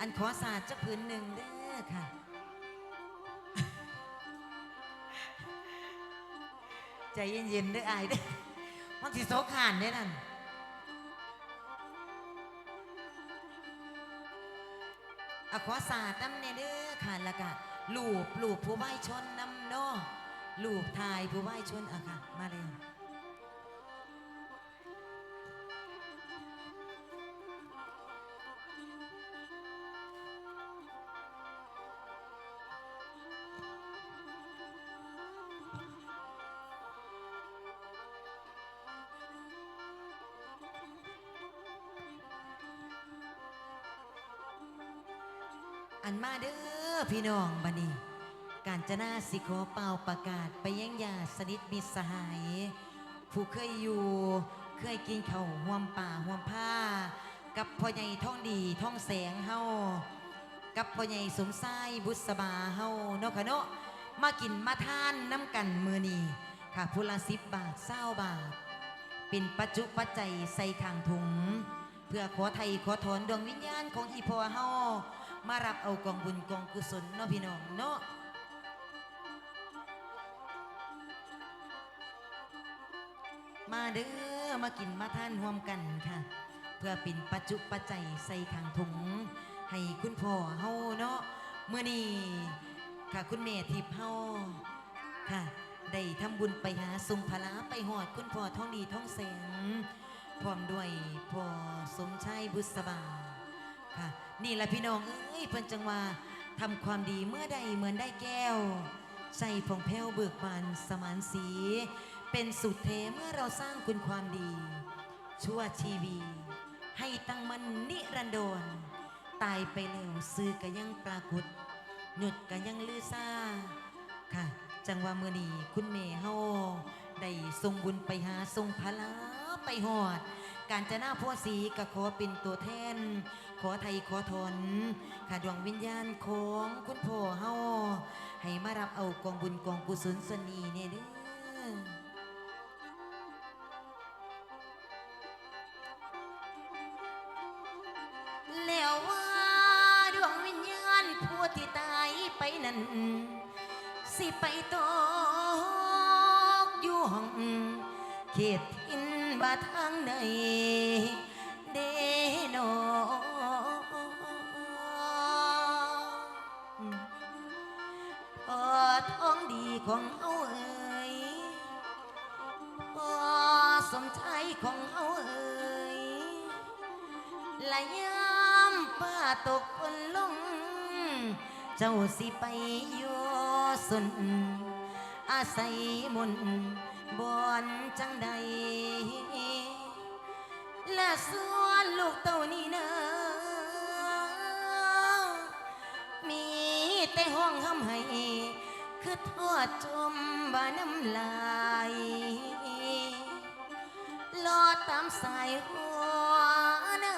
อันขอศาสตร์จักพื้นหนึ่งเด้อค่ะ ใจเย็นๆเด้ออายเด้อมันสิโซขานเด้อนั่นอะขอศาสตร์น้ำเนเด้อค่ะแล้วก็ลูบลูบผู้ไหว้ชนน้ำเนาะลูบทายผู้ไหว้ชนอะค่ะ มาเลย มาเด้อพี่น้องบัดนี้ การจนาสิขอเป่าประกาศไปยังญาสนิทมิตรสหาย ผู้เคยอยู่เคยกินเขาวห่วมป่าห่วมผ้า กับพ่อใหญ่ท่องดีท่องแสงเฮากับพ่อใหญ่สมชายบุษบาเฮาเนาะค่ะเนาะมากินมาทานน้ำกันมือนี้ค่ะพุละสิบบาทเศร้าบาท เป็นปัจจุปัจจัยใส่ข้างถุง เพื่อขอไทยขอถอนดวงวิญญาณของอีพอเฮา มารับเอากองบุญกองกุศลเนาะพี่น้องเนาะมาเด้อมากินมาทานร่วมกันค่ะ เพื่อเป็นปัจจุปัจจัยใส่ข้างถุง ให้คุณพ่อเฮาเนาะเมื่อนี้ค่ะคุณแม่ทิพย์เฮาค่ะได้ทำบุญไปหาสุงพลาไปหอดคุณพ่อท้องดีท้องแสงพร้อมด้วยพ่อสมชัยบุษบา ค่ะ นี่แหละพี่น้อง เอ้ยเพิ่นจังว่าทำความดีเมื่อใดเหมือนได้แก้วใจผ่องแผ้วเบิกบานสมานสี เป็นสุดเทเมื่อเราสร้างคุณความดี ชั่วชีวี ให้ตั้งมันนิรันดร ตายไปแล้วซื้อก็ยังปรากฏ หยุดก็ยังลือซ่า ค่ะ จังว่าเมื่อนี้คุณเมเฮาได้ทรงบุญไปหาทรงพลาไปหอด การจะหน้าพ่อสีก็ขอเป็นตัวแทน ขอไทยขอทนค่ะดวงวิญญาณของคุณพ่อเฮาให้มารับเอากองบุญกองกุศลสนนี้เนี่ยเด้อแล้วว่าดวงวิญญาณผู้ที่ตายไปนั้น สิไปตกอยู่ห้องเขตทินบาทางใด ของเฮาเอ่ยพอสมชายของเฮาเอ่ยละยามป้าตกคนลง เจ้าสิไปอยู่สนอาศัยมุนบอนจังใด และส่วนลูกเต้านี่เนะมีแต่ห้องห้ำให้ คือทอดจมบาน้ำลายลอดตามสายหัวเนอ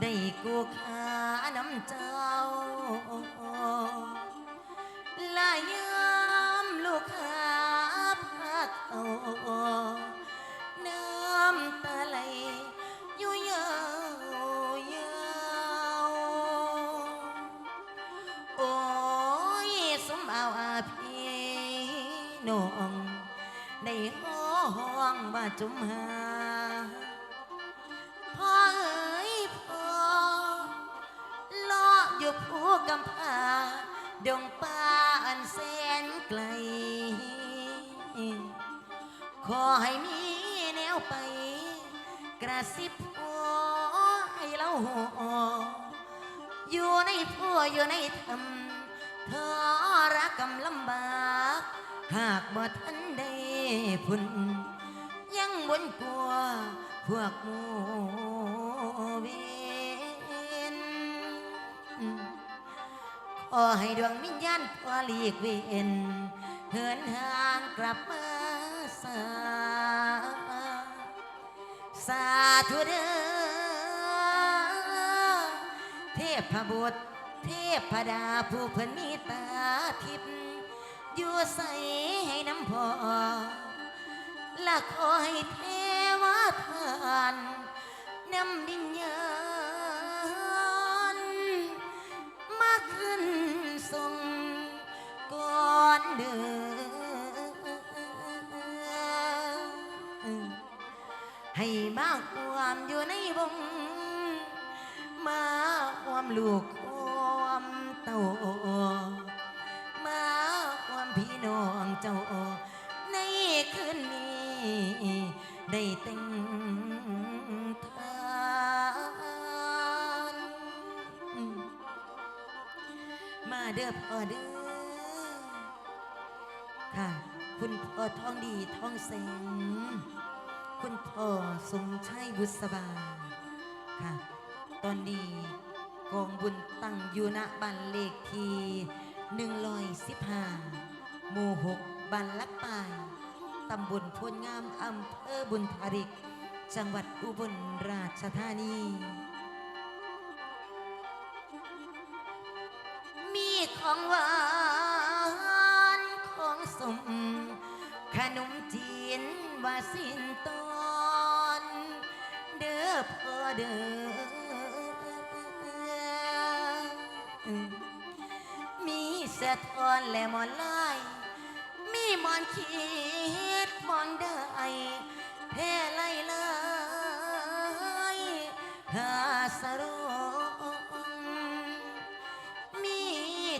ได้กูขาน้ำเจ้าลายยามลูกขาพักเอา จุมหา พ่อเอ๋ยพ่อลออยู่ผู้กำพาดงป่าอันแสนไกล ขอให้มีแนวไป กระซิบพ่อให้เราหอยู่ในพ่ออยู่ในธรรมเธอรักกำลำบาก หากบ่ทันได้พุ่น บนกัวพวกหมูเวนขอให้ดวงวิญญาณพอลีกเวนเหินห่างกลับมาสาสาธุเดอเทพบุตร เทพดาผู้เพิ่นมีตาทิพย์อยู่ใสให้น้ำพอ ละคอยเทวทานนำดินยานมาขึ้นทรงก่อนเดินให้มากความอยู่ในวงมาความลูกความโตมาความพี่น้องเจ้าในคืนนี้ ได้แต่งทานมาเด้อพ่อเด้อค่ะ คุณพ่อทองดีทองแสง คุณพ่อสมชัยบุษบา ค่ะ ตอนนี้กองบุญตั้งอยู่ณบ้านเลขที่115หมู่6บ้านลักปาย ตำบลพนงามอำเภอบุญทาริก จังหวัดอุบลราชธานี มีของหวานของสม ขนมจีนว่าสิ้นตอนเด้อพ่อเด้อมีเสะทอนและหมอนลาย มีหมอน คิดหมอนได้แพ้ไล่เลยหาสรมมี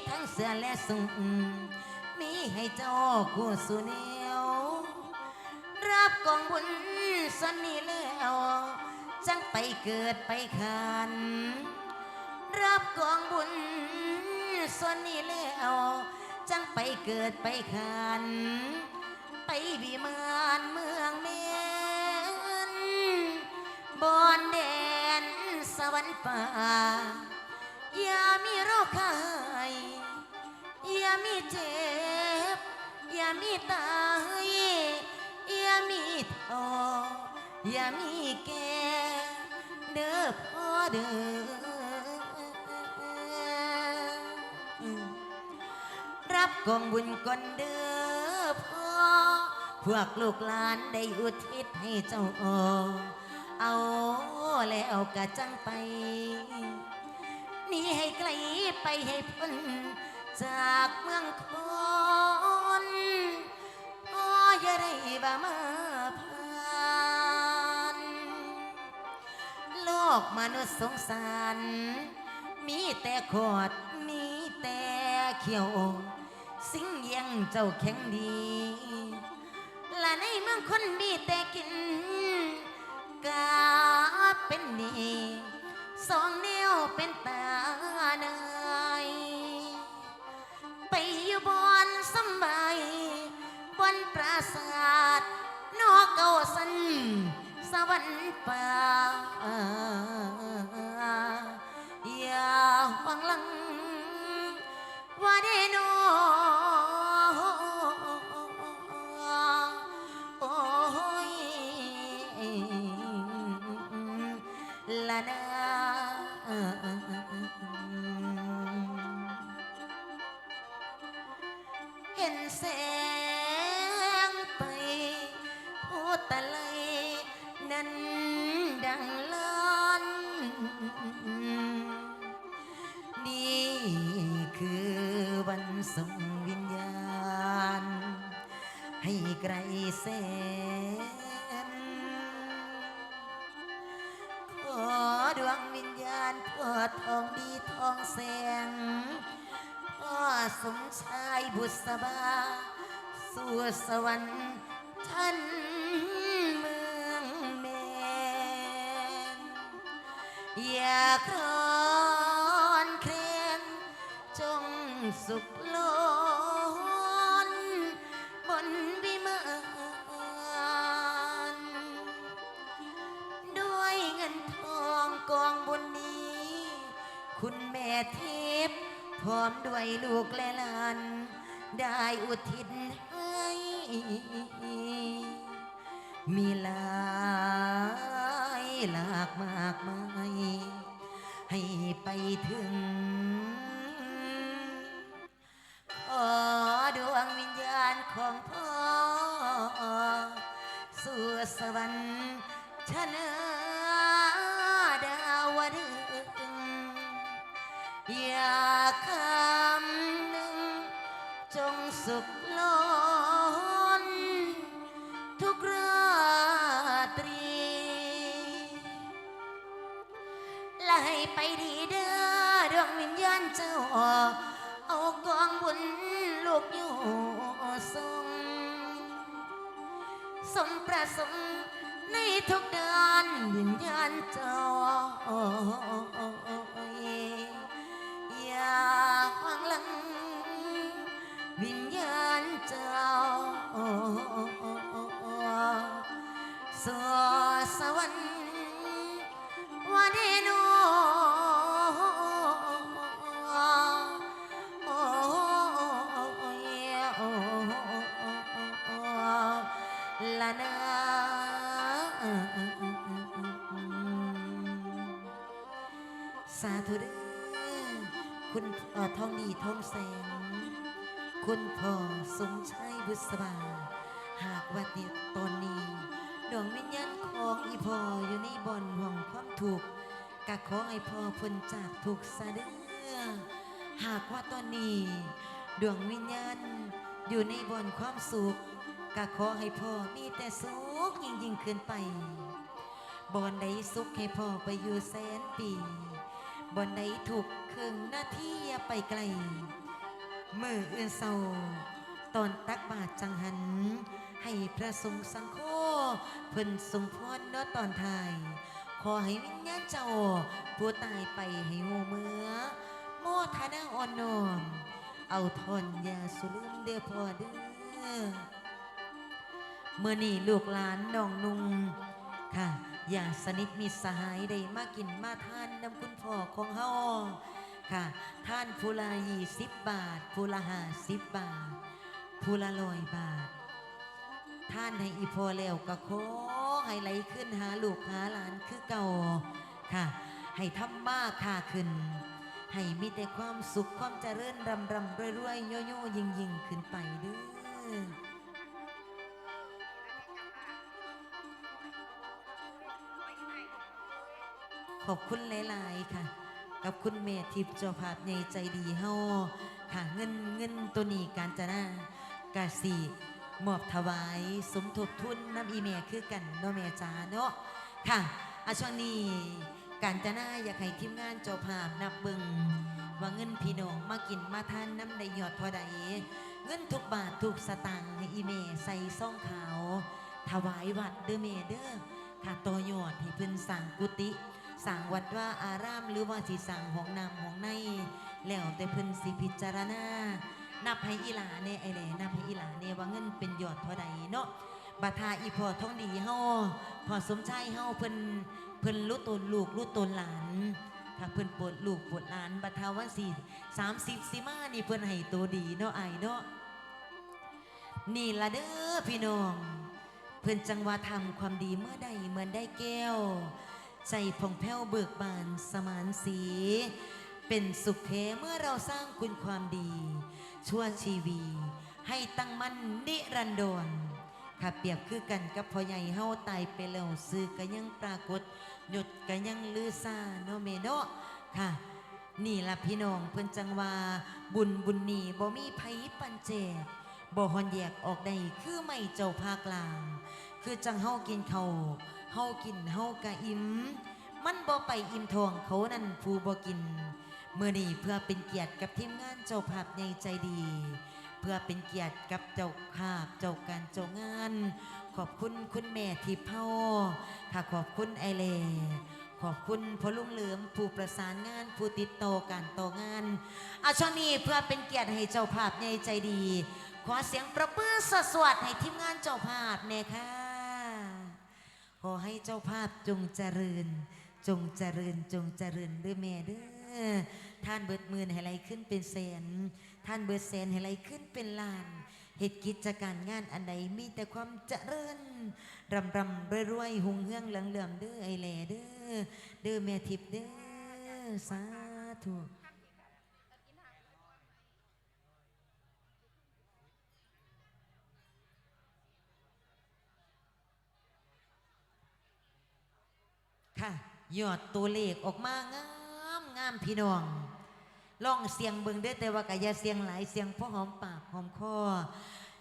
ทั้งเสือและสุงมีให้เจ้าคู่สุเนียว รับกองบุญสันนี้แล้วจังไปเกิดไปขานรับกองบุญส่วนนี้แล้ว จังไปเกิดไปขาน ไปวิมานเมืองเมนบอนแดนสวรรค์ป่า อย่ามีโรคไข้อย่ามีเจ็บ อย่ามีตายอย่ามีท้ออย่ามีแก่เด้อพ่อเด้อรับกองบุญก่อนเด้อ พวกลูกหลานได้อุทิศให้เจ้าอเอาแล้วกะจังไปหนี่ให้ไกลไปให้พ้นจากเมืองคนพ่ออย่าได้บ่ามาผ่านโลกมนุษย์สงสาร มีแต่ขอดมีแต่เขียว สิ่งยังเจ้าแข็งดี ในเมืองคนมีแต่กินกาเป็นนี่สองแนวเป็นตาเนยไปอยู่บอนสำบายบนปราสาทนอกเก่าสันสวรรค์ป่าอย่าหวังลังว่าได้น ตะไลนั้นดังล้านนี่คือวันส่งวิญญาณ ให้ไกลแสนขอดวงวิญญาณพ่อทองดีทองแสงพ่อสมชายบุษบา สู่สวรรค์ท่าน อย่าครอนเคลนจงสุขล้นบนวิมานด้วยเงินทองกองบนนี้ คุณแม่ทิพย์พร้อมด้วยลูกและหลาน ได้อุทิศให้มีลา หลากมากมายให้ไปถึง ขอดวงวิญญาณของพ่อ สู่สวรรค์ชนะดาวดึงอย่า ไปดีเด้อดวงวิญญาณเจ้า เอากองบุญลูกอยู่ทรงสมประสงค์ในทุกเดือนวิญญาณเจ้าอย่าขวางหลังวิญญาณเจ้าสวรรค์วันเห็น ทองดีทองแสง คุณพ่อสมชัยบุษบา หากว่าเดียวตอนนี้ดวงวิญญาณของอีพ่ออยู่ในบ่อนห่วงความถูกกะขอให้พ่อพ้นจากทุกข์ซะเด้อหากว่าตอนนี้ดวงวิญญาณอยู่ในบ่อนความสุขกะขอให้พ่อมีแต่สุขยิ่งยิ่งขึ้นไปบ่อนใดสุขให้พ่อไปอยู่แสนปี บนใดถูกข์ครึ่งหน้าที่ยาไปไกลมือเอื่นเศร้าตอนตักบาทจังหัน ให้พระสงฆ์สังโฆเพิ่นทรงพรเนาะตอนทาย ขอให้วิญญาณเจ้าผู้ตายไปให้หูเมื่อโมทนาอ่อนน้อมเอาทอนยาสุลืมเด้อพอเด้อเมื่อนี่ลูกหลานน้องนุ่ง ค่ะ อย่าสนิทมิสหายได้มากินมาทานนำคุณพ่อของเฮาค่ะ ท่านผู้ละยี่สิบบาทผู้ละห้าสิบบาทผู้ละร้อยบาท ท่านให้อีพอแล้วก็ขอให้ไหลขึ้นหาลูกหาหลานคือเก่าค่ะ ให้ทำมากค่าขึ้น ให้มีแต่ความสุขความเจริญรำรำรวยรวยโยโย่ยิ่งยิ่งขึ้นไปเด้อ ขอบคุณหลายๆค่ะ กับคุณเมทิพย์เจ้าภาพในใจดีเฮาค่ะเงินเงินตัวนี้การจะน่ากาสีมอบถวายสมทบทุนน้ำอีเมคือกันเนาะแม่จ๋าเนาะค่ะอาช่วงนี้การจะน่าอยากให้ทีมงานเจ้าภาพนับบิงว่าเงินพี่น้องมากินมาทานน้ำได้ยอดเท่าใดเงินทุกบาททุกสตางค์ให้อีเมใส่ซ่องขาว ถวายวัดเด้อเมเด้อค่ะต่อยอดให้เพิ่นสั่งกุฏิ สั่งวัดว่าอารามหรือว่าสิสั่งห้องน้ำห้องใน แล้วแต่เพิ่นสิพิจารณา นับให้อีหลาเน่ไอแหลนับให้อีหลาเน่ว่าเงินเป็นยอดเท่าใดเนาะบัดทาอีพอท้องดีเฮาพอสมชายเฮาเพิ่นเพิ่นรู้ตนลูกรู้ตนหลาน ถ้าเพิ่นปวดลูกปวดหลานบัดทาวันสี่สามสิบสิมานี่เพิ่นให้ตัวดีเนาะไอเนาะนี่ละเด้อพี่น้อง เพิ่นจังว่าทำความดีเมื่อใดเหมือนได้แก้ว ใจผ่องแผ้วเบิกบานสมานสี เป็นสุขแท้เมื่อเราสร้างคุณความดี ชั่วชีวี ให้ตั้งมั่นนิรันดรค่ะเปรียบคือกันกับพ่อใหญ่เฮาตายไปแล้วซื้อก็ยังปรากฏ หยุดก็ยังลือซาเนาะเมเนาะค่ะ นี่ละพี่น้องเพิ่นจังว่า บุญบุญนีบ่มีไผปันแจกบ่ฮอนแยกออกได้คือไม่เจ้าภาคกลาง คือจังเฮากินเขา ฮากินเฮากะอิ่มมันบ่ไปอิ่มทองเขานั่นผู้บ่กินเมื่อนี้เพื่อเป็นเกียรติกับทีมงานเจ้าภาพในใจดี เพื่อเป็นเกียรติกับเจ้าภาพเจ้าการเจ้างาน ขอบคุณคุณแม่ทิพย์เฮาค่ะขอบคุณไอเล่ขอบคุณพ่อลุงเหลือมผู้ประสานงานผู้ติดต่อการต่องานอาช่วงนี้เพื่อเป็นเกียรติให้เจ้าภาพในใจดี ขอเสียงประเปื้อสวดให้ทีมงานเจ้าภาพเนี่ยค่ะ ขอให้เจ้าภาพจงเจริญ จงเจริญจงเจริญเด้อแม่เด้อท่านเบิดมื่นให้ไหลขึ้นเป็นแสน ท่านเบิดแสนให้ไหลขึ้นเป็นล้านเหตุกิจการงานอันใดมีแต่ความเจริญรำรำรวยรวยๆหุงเฮืองเหลืองเหลืองเด้อไอแหล่เด้อเด้อแม่ทิพย์เด้อสาธุ ค่ะ ยอดตัวเลขออกมางามงามพี่น้องลองเสียงเบิ่งเด้อแต่ว่าก็อย่าเสียงหลายเสียงพราะหอมปากหอมคอ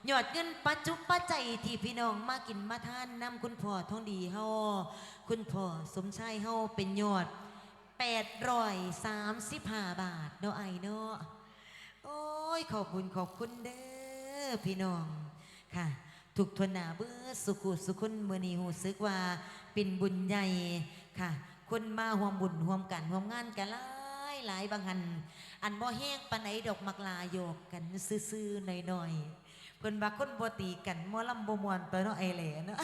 ยอดเงินปัจจุปัจจัยที่พี่น้องมากินมาทานนำคุณพ่อทองดีเฮาคุณพ่อสมชายเฮาเป็นยอด835บาทเนาะไอเนาะโอ้ยขอบคุณขอบคุณเด้อพี่น้องค่ะ ทุกทวนหนาเบื้อสุขุสุขุนมือนีหูซึกว่าเป็นบุญใหญ่ค่ะ คนมาห่วมบุญห่วมกันห่วมงานกันหลายหลายบางหัน อันบ่แห้งปานไหนดอกมักลาโยกกันซื่อๆหน่อยๆเพิ่นว่าคนบ่ตีกันมอลำบ่มวนตัวเนาะไอแหล่เนาะ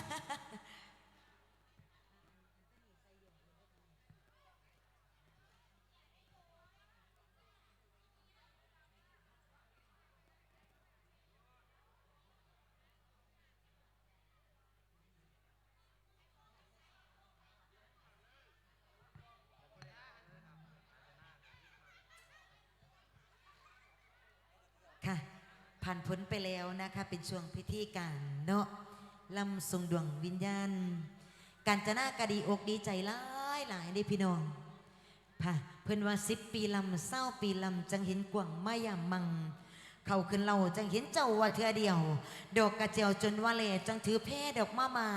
ผ่านพ้นไปแล้วนะคะเป็นช่วงพิธีการเนาะลำทรงดวงวิญญาณการจะน่ากะดีอกดีใจหลายหลายได้พี่น้องค่ะเพิ่นว่าสิบปีลำเศร้าปีลำจังเห็นกว่างมายามมัง เขาขึ้นเราจังเห็นเจ้าว่าเธอเดียว ดอกกระเจียวจนว่าเลจังถือเพ่ดอกมาไม่